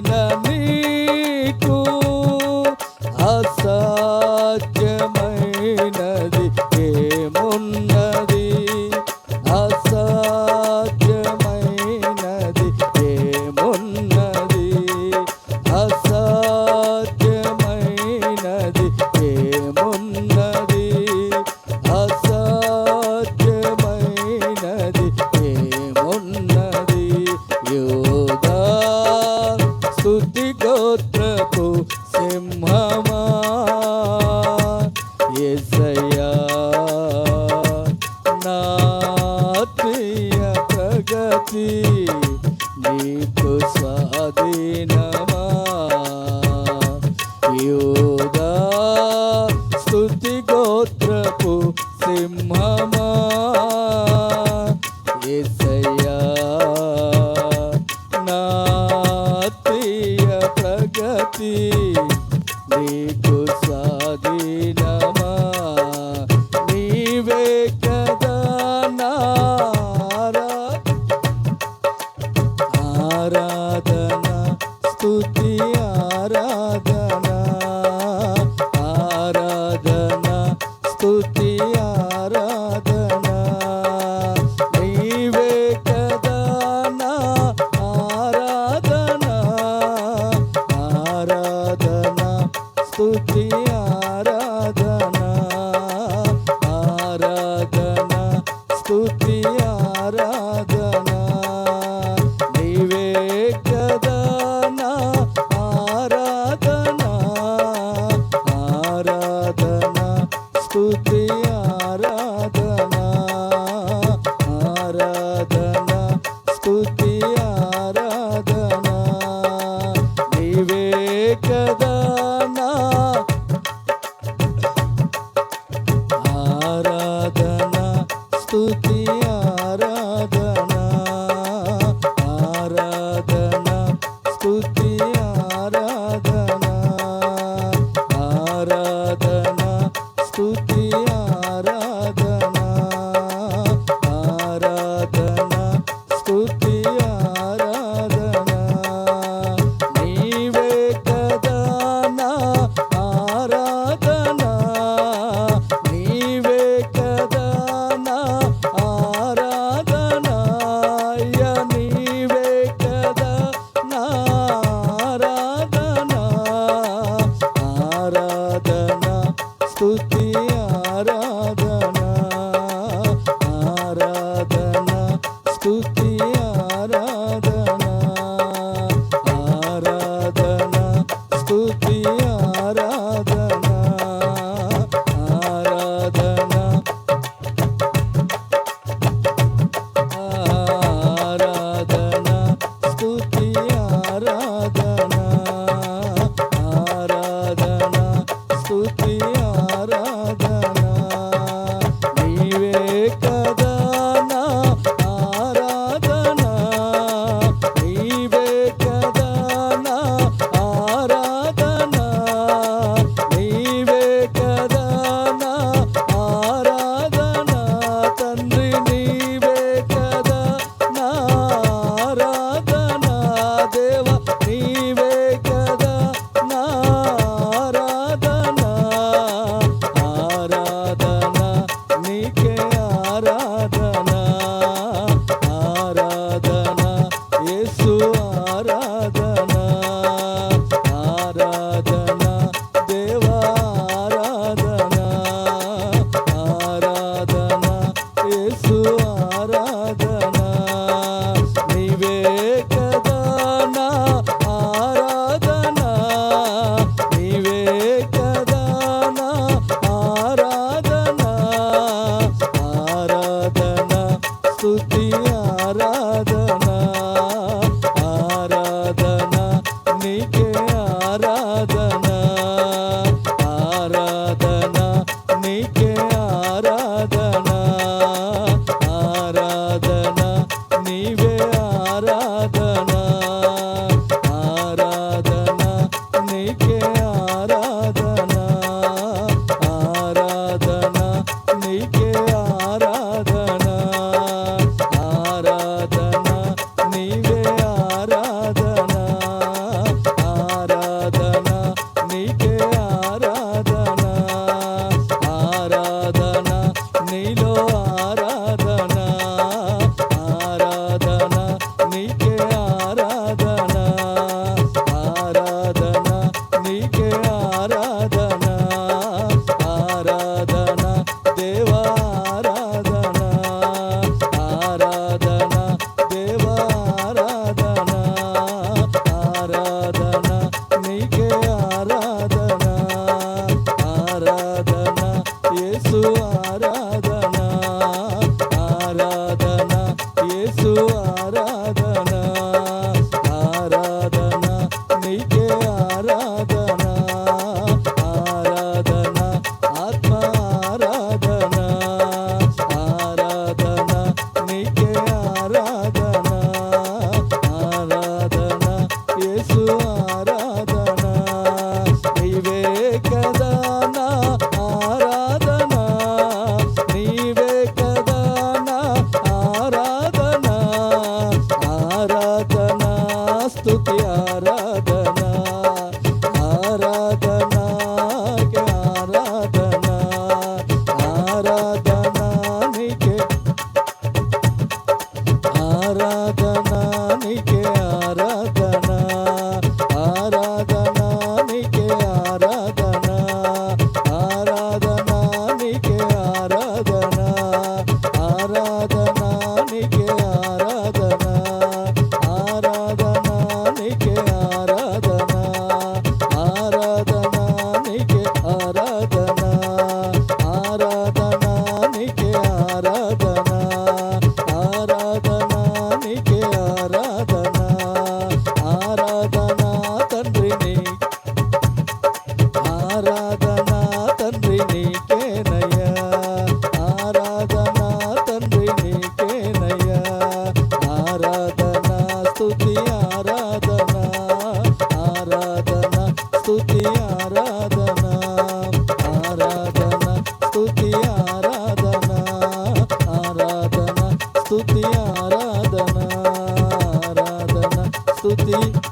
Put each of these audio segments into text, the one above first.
না ఎసయా నాత్మీయ ప్రగతి నీకు సాధీనమా యోదా స్తుతి గోత్రపు సింహమా? স্তুতি ಆರಾಧನಾ స్తుతి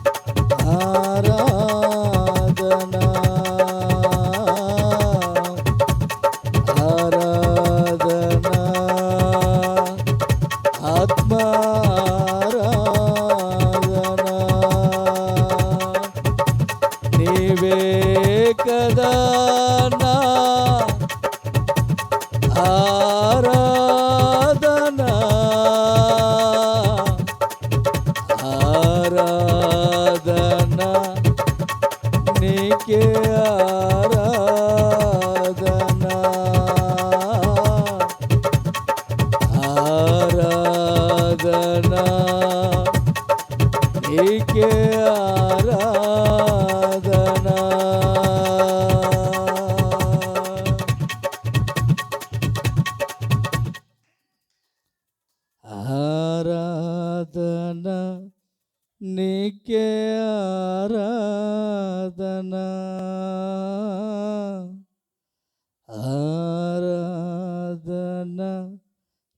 నీకే ఆరాధన ఆరాధన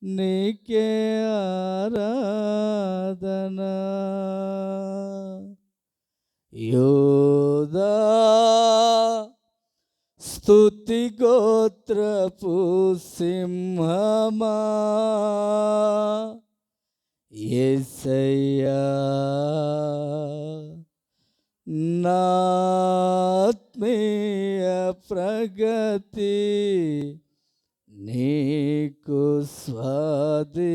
నీకే ఆరాధన. యోదా స్తుతి గోత్రపు సింహమా. ఏసయ్యా నాత్మీయ ప్రగతి. నీకు స్వాధీనమా